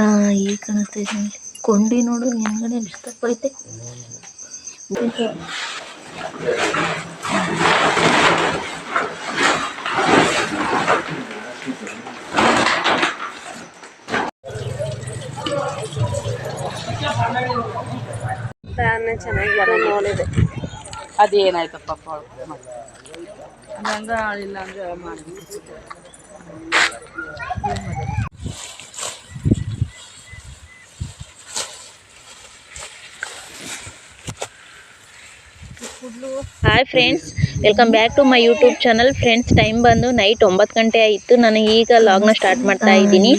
ಆ ಈಗ ಕಾಣಿಸ್ತೈತೆ ನೋಡಿ. ಕೊಂಡಿ ನೋಡು ಹಿಂದ್ಗಡೆ ದಪ್ಪ ಐತೆ. ಚೆನ್ನಾಗಿ ನೋಡಿದೆ. ಅದೇನಾಯ್ತಪ್ಪ ಹಂಗ ಇಲ್ಲ ಅಂದ್ರೆ ಮಾಡಿ hi friends welcome back to my YouTube channel friends time ಬಂದು ನೈಟ್ ಒಂಬತ್ತು ಗಂಟೆ ಆಯಿತು. ನಾನು ಈಗ ಲಾಗ್ನ ಸ್ಟಾರ್ಟ್ ಮಾಡ್ತಾ ಇದ್ದೀನಿ.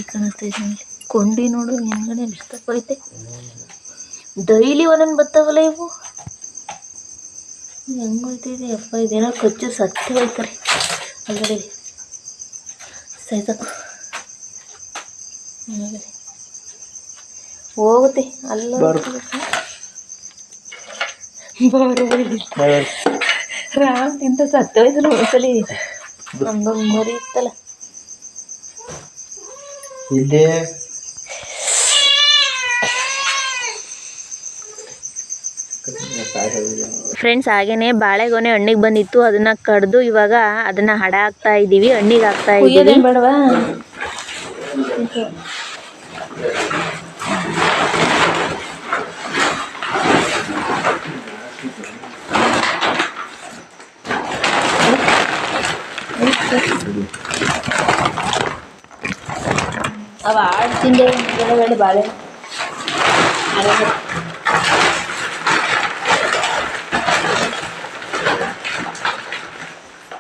ಕೊಂಡಿ ನೋಡು ಹೆಂಗಡೆ ಇಷ್ಟಪೈತೆ ಡೈಲಿ ಒಂದೊಂದು ಬರ್ತಾವಲ್ಲ ಇವು? ಹೆಂಗೋಯ್ತಿದೆ ಅಪ್ಪ ಇದೇನೋ ಕೊಚ್ಚು ಸತ್ತಿ ಹೋಯ್ತಾರೆ. ಅಂಗಡಿ ಸೈತ. ಹೋಗುತ್ತೆ. ಅಲ್ಲ ರಾಮ್ ತಿಂತ ಸತ್ತೋಯ್ತು ಒಂದ್ಸಲಿ. ನಮ್ದೊಂದು ಮರಿ ಇತ್ತಲ್ಲ. ಇಲ್ಲಿ. ಫ್ರೆಂಡ್ಸ್ ಹಾಗೇನೆ ಬಾಳೆಗೊನೆ ಹಣ್ಣಿಗೆ ಬಂದಿತ್ತು. ಅದನ್ನ ಕಡ್ದು ಇವಾಗ ಅದನ್ನ ಹಡ ಹಾಕ್ತಾ ಇದೀವಿ ಹಣ್ಣಿಗೆ ಹಾಕ್ತಾ ಇದೀವಿ. ಬೇಡವಾ? ತಿಂದೆ ಬೇಡ ಬಾಳೆ.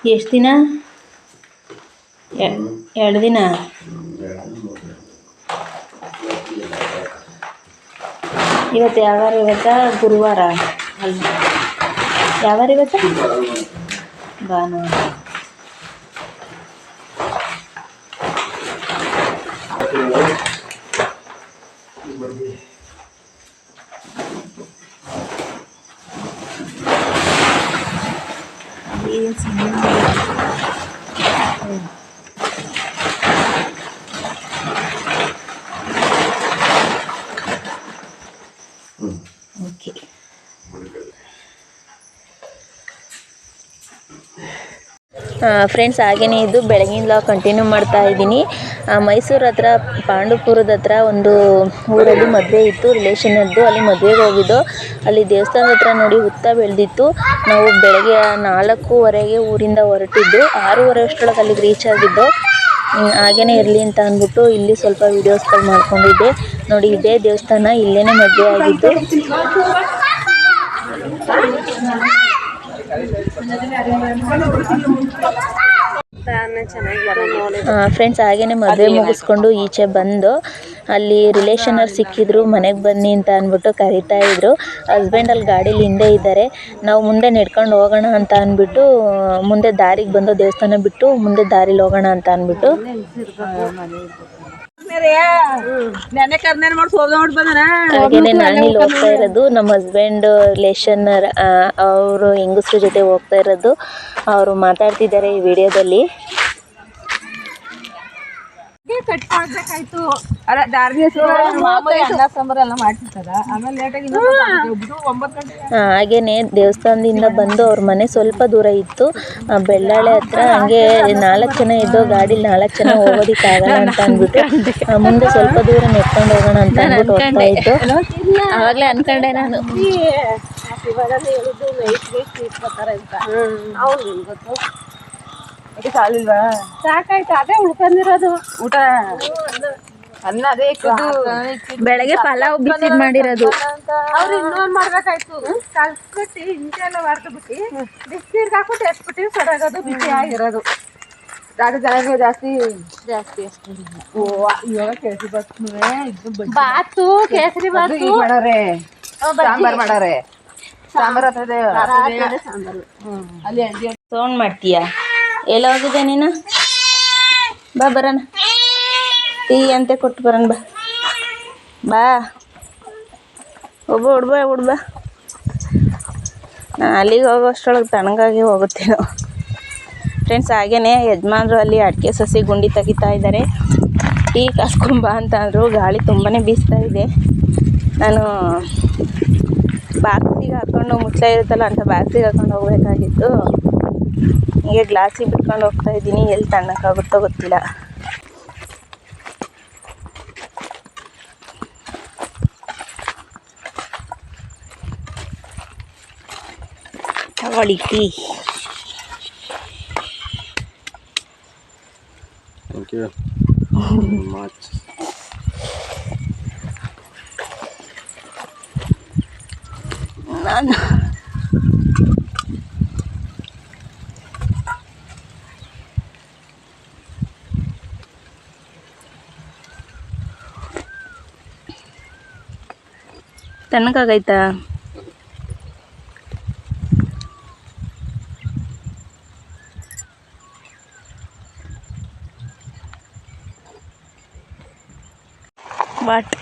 ಎಷ್ಟು ದಿನ? ಎರಡು ದಿನ? ಇವತ್ತು ಯಾವಾರ ಇವತ್ತಾ? ಗುರುವಾರ? ಅಲ್ಲ ಯಾವಾರ ಇವತ್ತ? ಭಾನುವಾರ. cabeça, né? É. ಫ್ರೆಂಡ್ಸ್ ಹಾಗೇನೇ ಇದು ಬೆಳಗಿಂದ ಕಂಟಿನ್ಯೂ ಮಾಡ್ತಾ ಇದ್ದೀನಿ. ಮೈಸೂರು ಹತ್ರ, ಪಾಂಡುಪುರದ ಹತ್ರ ಒಂದು ಊರಲ್ಲಿ ಮದುವೆ ಇತ್ತು ರಿಲೇಷನದ್ದು ಅಲ್ಲಿ ಮದುವೆಗೆ ಹೋಗಿದ್ದು. ಅಲ್ಲಿ ದೇವಸ್ಥಾನದ ಹತ್ರ ನೋಡಿ ಹುತ್ತ ಬೆಳೆದಿತ್ತು. ನಾವು ಬೆಳಗ್ಗೆ ನಾಲ್ಕೂವರೆಗೆ ಊರಿಂದ ಹೊರಟಿದ್ದು. ಆರೂವರೆ ಅಷ್ಟರೊಳಗೆ ಅಲ್ಲಿಗೆ ರೀಚ್ ಆಗಿದ್ದು. ಹಾಗೇನೆ ಇರಲಿ ಅಂತ ಅಂದ್ಬಿಟ್ಟು ಇಲ್ಲಿ ಸ್ವಲ್ಪ ವೀಡಿಯೋಸ್ಗಳು ಮಾಡ್ಕೊಂಡಿದ್ದೆ. ನೋಡಿ, ಇದೇ ದೇವಸ್ಥಾನ ಇಲ್ಲೇ ಮದುವೆ ಆಗಿದ್ದು. ಫ್ರೆಂಡ್ಸ್ ಹಾಗೇನೆ ಮದುವೆ ಮುಗಿಸ್ಕೊಂಡು ಈಚೆ ಬಂದು ಅಲ್ಲಿ ರಿಲೇಷನರ್ ಸಿಕ್ಕಿದ್ರು, ಮನೆಗೆ ಬನ್ನಿ ಅಂತ ಅಂದ್ಬಿಟ್ಟು ಕರಿತಾ ಇದ್ರು. ಹಸ್ಬೆಂಡ್ ಅಲ್ಲಿ ಗಾಡೀಲಿ ಹಿಂದೆ ಇದ್ದಾರೆ. ನಾವು ಮುಂದೆ ನಡ್ಕೊಂಡು ಹೋಗೋಣ ಅಂತ ಅಂದ್ಬಿಟ್ಟು, ಮುಂದೆ ದಾರಿಗೆ ಬಂದು ದೇವಸ್ಥಾನ ಬಿಟ್ಟು, ಮುಂದೆ ದಾರಿಲಿ ಹೋಗೋಣ ಅಂತ ಅಂದ್ಬಿಟ್ಟು. ಹೋಗ್ತಾ ಇರೋದು ನಮ್ಮ ಹಸ್ಬೆಂಡ್ ರಿಲೇಷನ್ ಅವರು ಹೆಂಗಸ್ರ ಜೊತೆ ಹೋಗ್ತಾ ಇರೋದು. ಅವರು ಮಾತಾಡ್ತಿದ್ದಾರೆ ಈ ವಿಡಿಯೋದಲ್ಲಿ ಕಟ್ ಮಾಡ್ಬೇಕಾಯ್ತು. ಅಲ್ಲ ದಾರಿ ಮಾಮೂಲಿ ಅನ್ನ ಸಾಂಬಾರ್ ಎಲ್ಲ ಮಾಡ್ತಿರ್ತದ ಆಮೇಲೆ ಲೇಟಾಗಿ ಒಂಬತ್ತು ಗಂಟೆ ಆ, ಹಾಗೇನೆ ದೇವಸ್ಥಾನದಿಂದ ಬಂದು ಅವ್ರ ಮನೆ ಸ್ವಲ್ಪ ದೂರ ಇತ್ತು. ಬೆಳ್ಳಾಳೆ ಹತ್ರ ಹಂಗೆ ನಾಲ್ಕು ಜನ ಇದ್ದು ಗಾಡಿಲಿ ನಾಲ್ಕು ಜನ ಹೋಗೋದಿಕ್ಕಾಗಲ್ಲ ಅಂತ ಅಂದ್ಬಿಟ್ಟು ಮುಂದೆ ಸ್ವಲ್ಪ ದೂರ ನೆಟ್ಕೊಂಡು ಹೋಗೋಣ ಅಂತ ಅಂದ್ಬಿಟ್ಟು ಹೋಗ್ತಾ ಇತ್ತು. ಅವಾಗಲೇ ಅನ್ಕೊಂಡೆ ನಾನು. ಹೇಳಿದ್ದು ಅಂತ. ಅವ್ರು ಗೊತ್ತು. ಅದಕ್ಕೆ ಸಾಲಿಲ್ವಾ? ಸಾಕಾಯ್ತು ಅದೇ ಉಳ್ಕೊಂಡಿರೋದು ಊಟ? ಅನ್ನ ಅದೇ ಬೆಳಗ್ಗೆ ಪಲಾವ್ ಬಿಸಿ ಮಾಡಿರೋದು. ಅವ್ರು ಇನ್ನೊಂದ್ ಮಾಡ್ಬೇಕಾಯ್ತು. ಕಲ್ಸ್ಬಿಟ್ಟು ಹಿಂಚೆ ಎಲ್ಲ ಹೊರ್ದು ಬಿಟ್ಟು ಬಿಸಿನೀರ್ಗೆ ಹಾಕ್ಬಿಟ್ಟು ಎಸ್ಬಿಟ್ಟು ಸಡಗೋದು ಬಿಸಿ ಆಗಿರೋದು. ರಾಜ ಜನಗಳು ಜಾಸ್ತಿ. ಜಾಸ್ತಿ ಓ ಇವಾಗ ಕೇಸರಿ ಬಾತ್ ಬಾತು ಕೇಸರಿ ಬಾತು. ಮಾಡಾರೆ. ಸಾಂಬಾರ್ ಮಾಡಾರೆ. ಸಾಂಬಾರ್ ಹತ್ತದೆ ಅಲ್ಲಿ ಅಂಡಿ ಸೌಂಡ್ ಮಾಡ್ತೀಯಾ? ಎಲ್ಲ ಹೋಗಿದ್ದೆ ನೀನು? ಬಾ, ಬರೋಣ. ಟೀ ಅಂತೆ ಕೊಟ್ಟು ಬರೋಣ, ಬಾ. ಬಾ. ಒಬ್ಬ ಹುಡ್ಬ ಹುಡ್ಬ ಅಲ್ಲಿಗೆ ಹೋಗೋ ಅಷ್ಟರೊಳಗೆ ತಣ್ಣಗಾಗಿ ನಾವು ಫ್ರೆಂಡ್ಸ್ ಹಾಗೇನೆ ಯಜಮಾನ್ರು ಅಲ್ಲಿ ಅಡಿಕೆ ಸಸಿ ಗುಂಡಿ ತೆಗಿತಾ ಇದ್ದಾರೆ. ಟೀ ಕಾಸ್ಕೊಂಬ ಅಂತ ಅಂದರು ಗಾಳಿ ತುಂಬಾ ಬೀಸ್ತಾ ಇದೆ. ನಾನು ಬಾಕ್ಸಿಗೆ ಹಾಕ್ಕೊಂಡು ಮುಚ್ಚ ಇರುತ್ತಲ್ಲ ಅಂತ ಬಾಕ್ಸಿಗೆ ಹಾಕೊಂಡು ಹೋಗ್ಬೇಕಾಗಿತ್ತು. ಹೀಗೆ ಗ್ಲಾಸಿಗೆ ಬಿಟ್ಕೊಂಡು ಹೋಗ್ತಾ ಇದ್ದೀನಿ. ಎಲ್ಲಿ ತಣ್ಣಕ್ಕಾಗುತ್ತೋ ಗೊತ್ತಿಲ್ಲ. ತಗೊಳ್ಳಿ ಟೀ. ನಾನು ತಣ್ಣಗಾಗೈತಾ? ಬಟ್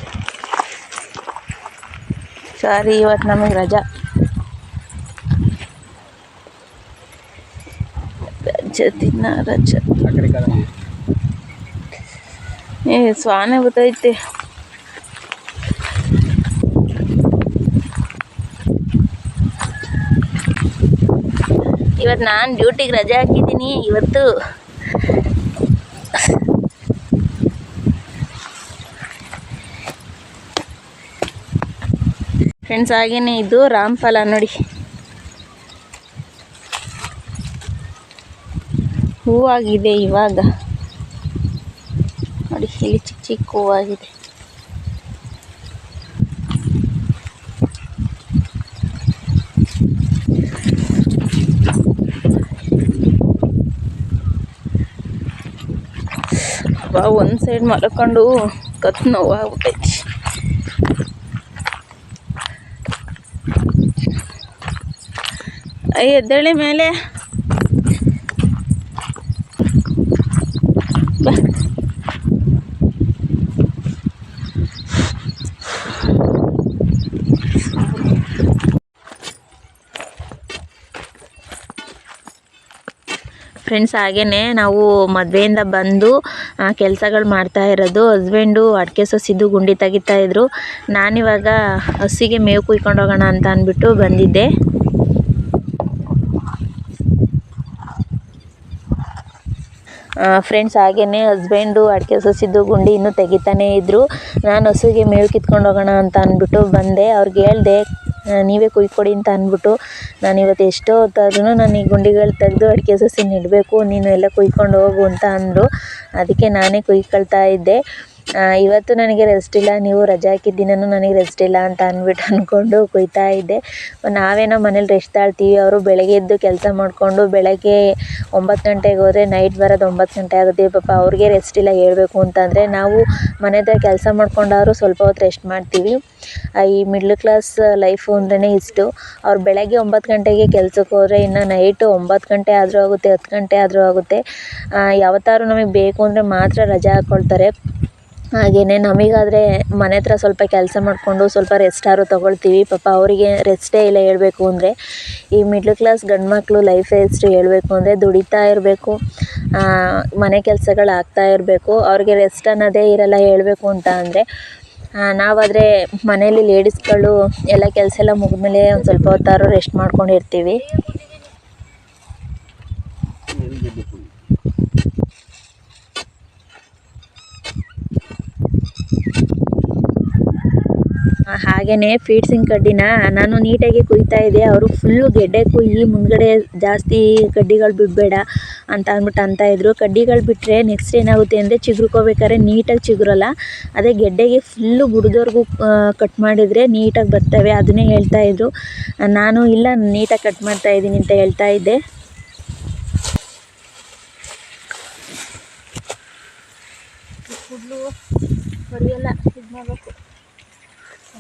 ಸಾರಿ ಇವತ್ತು ನಮಗೆ ರಜಾ. ರಜ ದಿನ ರಜ. ಏ ಸ್ವಾನೆ ಗೊತ್ತೈತೆ ಇವತ್ತು ನಾನು ಡ್ಯೂಟಿಗೆ ರಜೆ ಹಾಕಿದ್ದೀನಿ. ಇವತ್ತು ಫ್ರೆಂಡ್ಸ್ ಹಾಗೇನೆ ಇದು ರಾಮ್ಫಲ ನೋಡಿ. ಹೂವಾಗಿದೆ ಇವಾಗ. ನೋಡಿ, ಇಲ್ಲಿ ಚಿಕ್ಕ ಚಿಕ್ಕ ಹೂವಾಗಿದೆ. ಬಾ ಒಂದು ಸೈಡ್ ಮಲ್ಕೊಂಡು ಕತ್ ನೋವಾಗ್ಬಿಟ್ಟೈತಿ. ಅಯ್ಯ ಎದ್ದೇಳಿ ಮೇಲೆ. ಬಾ. ಫ್ರೆಂಡ್ಸ್ ಹಾಗೇನೆ ನಾವು ಮದುವೆಯಿಂದ ಬಂದು ಕೆಲಸಗಳು ಮಾಡ್ತಾ ಇರೋದು. ಹಸ್ಬೆಂಡು ಅಡಿಕೆ ಸೊಸಿದ್ದು ಗುಂಡಿ ತೆಗಿತಾ ಇದ್ರು. ನಾನಿವಾಗ ಹಸಿಗೆ ಮೇವು ಕುಯ್ಕೊಂಡು ಹೋಗೋಣ ಅಂತ ಅಂದ್ಬಿಟ್ಟು ಬಂದಿದ್ದೆ. ಫ್ರೆಂಡ್ಸ್ ಹಾಗೆಯೇ ಹಸ್ಬೆಂಡು ಅಡಿಕೆ ಸೊಸಿದ್ದು ಗುಂಡಿ ಇನ್ನೂ ತೆಗಿತಾನೇ ಇದ್ದರು ನಾನು ಹಸುಗೆ ಮೇವು ಕಿತ್ಕೊಂಡು ಹೋಗೋಣ ಅಂತ ಅಂದ್ಬಿಟ್ಟು ಬಂದೆ. ಅವ್ರಿಗೆ ಹೇಳ್ದೆ ನೀವೇ ಕುಯ್ಕೊಡಿ ಅಂತ ಅಂದ್ಬಿಟ್ಟು ನಾನು ಇವತ್ತು ಎಷ್ಟೋ ಹೊತ್ತಾದ್ರೂ ನಾನು ಈ ಗುಂಡಿಗಳು ತೆಗೆದು ಅಡಿಕೆ ಸಸಿ ನೆಡಬೇಕು, ನೀನು ಎಲ್ಲ ಕುಯ್ಕೊಂಡು ಹೋಗು ಅಂತ ಅಂದರು. ಅದಕ್ಕೆ ನಾನೇ ಕುಯ್ಕೊಳ್ತಾ ಇದ್ದೆ. ಇವತ್ತು ನನಗೆ ರೆಸ್ಟ್ ಇಲ್ಲ, ನೀವು ರಜೆ ಹಾಕಿದ ನನಗೆ ರೆಸ್ಟ್ ಇಲ್ಲ ಅಂತ ಅಂದ್ಬಿಟ್ಟು ಅಂದ್ಕೊಂಡು ಕುಯ್ತಾ ಇದ್ದೆ. ನಾವೇನೋ ಮನೇಲಿ ರೆಸ್ಟ್ ತಾಳ್ತೀವಿ, ಅವರು ಬೆಳಗ್ಗೆ ಎದ್ದು ಕೆಲಸ ಮಾಡಿಕೊಂಡು ಬೆಳಗ್ಗೆ ಒಂಬತ್ತು ಗಂಟೆಗೆ ಹೋದರೆ ನೈಟ್ ಬರೋದು ಒಂಬತ್ತು ಗಂಟೆ ಆಗುತ್ತೆ. ಪಾಪ ಅವ್ರಿಗೆ ರೆಸ್ಟ್ ಇಲ್ಲ, ಹೇಳ್ಬೇಕು ಅಂತಂದರೆ ನಾವು ಮನೆದ ಕೆಲಸ ಮಾಡ್ಕೊಂಡಾದ್ರು ಸ್ವಲ್ಪ ಹೊತ್ತು ರೆಸ್ಟ್ ಮಾಡ್ತೀವಿ. ಈ ಮಿಡ್ಲ್ ಕ್ಲಾಸ್ ಲೈಫು ಅಂದ್ರೇ ಇಷ್ಟು. ಅವ್ರು ಬೆಳಗ್ಗೆ ಒಂಬತ್ತು ಗಂಟೆಗೆ ಕೆಲ್ಸಕ್ಕೆ ಹೋದರೆ ಇನ್ನು ನೈಟು ಒಂಬತ್ತು ಗಂಟೆ ಆದರೂ ಆಗುತ್ತೆ, ಹತ್ತು ಗಂಟೆ ಆದರೂ ಆಗುತ್ತೆ. ಯಾವತ್ತಾದ್ರೂ ನಮಗೆ ಬೇಕು ಅಂದರೆ ಮಾತ್ರ ರಜೆ ಹಾಕ್ಕೊಳ್ತಾರೆ ಹಾಗೆಯೇ ನಮಗಾದರೆ ಮನೆ ಹತ್ರ ಸ್ವಲ್ಪ ಕೆಲಸ ಮಾಡಿಕೊಂಡು ಸ್ವಲ್ಪ ರೆಸ್ಟಾದ್ರು ತೊಗೊಳ್ತೀವಿ. ಪಾಪ ಅವರಿಗೆ ರೆಸ್ಟೇ ಇಲ್ಲ ಹೇಳಬೇಕು ಅಂದರೆ ಈ ಮಿಡ್ಲ್ ಕ್ಲಾಸ್ ಗಂಡು ಮಕ್ಕಳು ಲೈಫ್ ಎಷ್ಟು ಹೇಳಬೇಕು ಅಂದರೆ ದುಡಿತಾ ಇರಬೇಕು. ಮನೆ ಕೆಲಸಗಳು ಆಗ್ತಾ ಇರಬೇಕು. ಅವ್ರಿಗೆ ರೆಸ್ಟ್ ಅನ್ನೋದೇ ಇರಲ್ಲ ಹೇಳಬೇಕು ಅಂತ ಅಂದರೆ ನಾವಾದರೆ ಮನೇಲಿ ಲೇಡೀಸ್ಗಳು ಎಲ್ಲ ಕೆಲಸ ಎಲ್ಲ ಮುಗಿದ್ಮೇಲೆ ಒಂದು ಸ್ವಲ್ಪ ಹೊತ್ತಾದ್ರು ರೆಸ್ಟ್ ಮಾಡ್ಕೊಂಡಿರ್ತೀವಿ. ಹಾಗೆಯೇ ಫೀಡ್ಸಿಂಗ್ ಕಡ್ಡಿನ ನಾನು ನೀಟಾಗಿ ಕುಯ್ತಾ ಇದ್ದೆ. ಅವರು ಫುಲ್ಲು ಗೆಡ್ಡೆ ಕುಯ್ಯಿ ಮುಂದ್ಗಡೆ ಜಾಸ್ತಿ ಕಡ್ಡಿಗಳು ಬಿಡಬೇಡ ಅಂತ ಅಂದ್ಬಿಟ್ಟು ಅಂತ ಇದ್ರು. ಕಡ್ಡಿಗಳು ಬಿಟ್ಟರೆ ನೆಕ್ಸ್ಟ್ ಏನಾಗುತ್ತೆ ಅಂದರೆ ಚಿಗುರ್ಕೋಬೇಕಾದ್ರೆ ನೀಟಾಗಿ ಚಿಗುರಲ್ಲ. ಅದೇ ಗೆಡ್ಡೆಗೆ ಫುಲ್ಲು ಬುಡ್ದವ್ರಿಗೂ ಕಟ್ ಮಾಡಿದರೆ ನೀಟಾಗಿ ಬರ್ತವೆ ಅದನ್ನೇ ಹೇಳ್ತಾ ಇದ್ರು. ನಾನು ಇಲ್ಲ, ನೀಟಾಗಿ ಕಟ್ ಮಾಡ್ತಾ ಇದ್ದೀನಿ ಅಂತ ಹೇಳ್ತಾ ಇದ್ದೆ. ಕುಡ್ಲು ಹೊಡೆಯಲ್ಲ ಇದು ಮಾಡಬೇಕು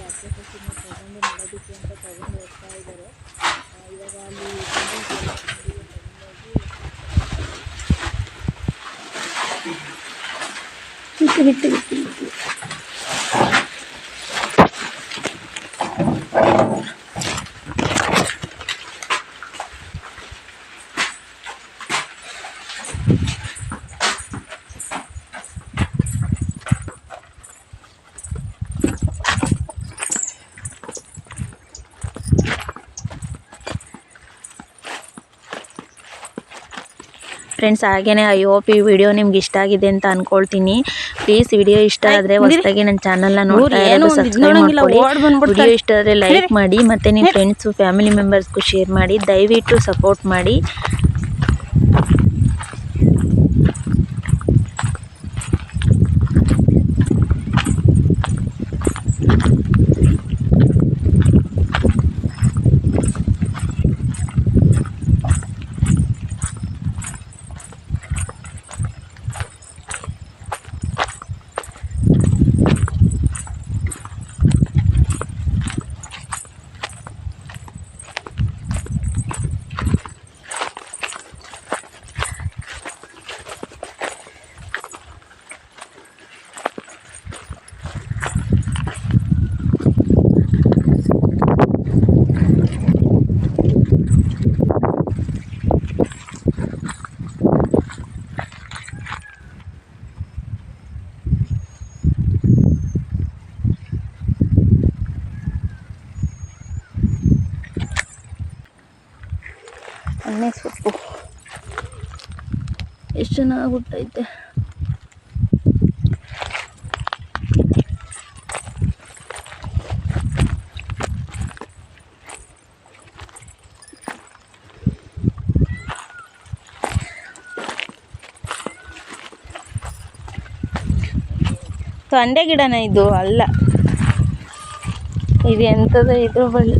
ಹಸಿಬೇಕು ಇನ್ನೊಂದು ಕೂದಲು ಬರಬೇಕಾಯ್ತು ಕುಯ್ಕೊಳ್ಳೋಣ ಹ್ಞೂ ಬಿಟ್ಟು ಬಿಟ್ಟು ಬಿಟ್ಟು ಫ್ರೆಂಡ್ಸ್ ಹಾಗೇನೆ ಐ ಹೋಪ್ ಈ ವಿಡಿಯೋ ನಿಮ್ಗೆ ಇಷ್ಟ ಆಗಿದೆ ಅಂತ ಅನ್ಕೊಳ್ತೀನಿ. ಪ್ಲೀಸ್ ವಿಡಿಯೋ ಇಷ್ಟ ಆದ್ರೆ ಹೊಸದಾಗಿ ನನ್ನ ಚಾನಲ್ನ ನೋಡ್ತಾ ಇರೋದು ಸಬ್ಸ್ಕ್ರೈಬ್ ಮಾಡ್ಕೊಳ್ಳಿ ವಿಡಿಯೋ ಇಷ್ಟ ಆದ್ರೆ ಲೈಕ್ ಮಾಡಿ ಮತ್ತೆ ನಿಮ್ಮ ಫ್ರೆಂಡ್ಸು ಫ್ಯಾಮಿಲಿ ಮೆಂಬರ್ಸ್ಗೂ ಶೇರ್ ಮಾಡಿ ದಯವಿಟ್ಟು ಸಪೋರ್ಟ್ ಮಾಡಿ. ಚೆನ್ನಾಗಿ ಹುಟ್ಟೈತೆ ತೊಂಡೆ ಗಿಡನ ಇದು? ಅಲ್ಲ. ಇದು ಎಂಥದ ಇದ್ರ ಬಳ್ಳಿ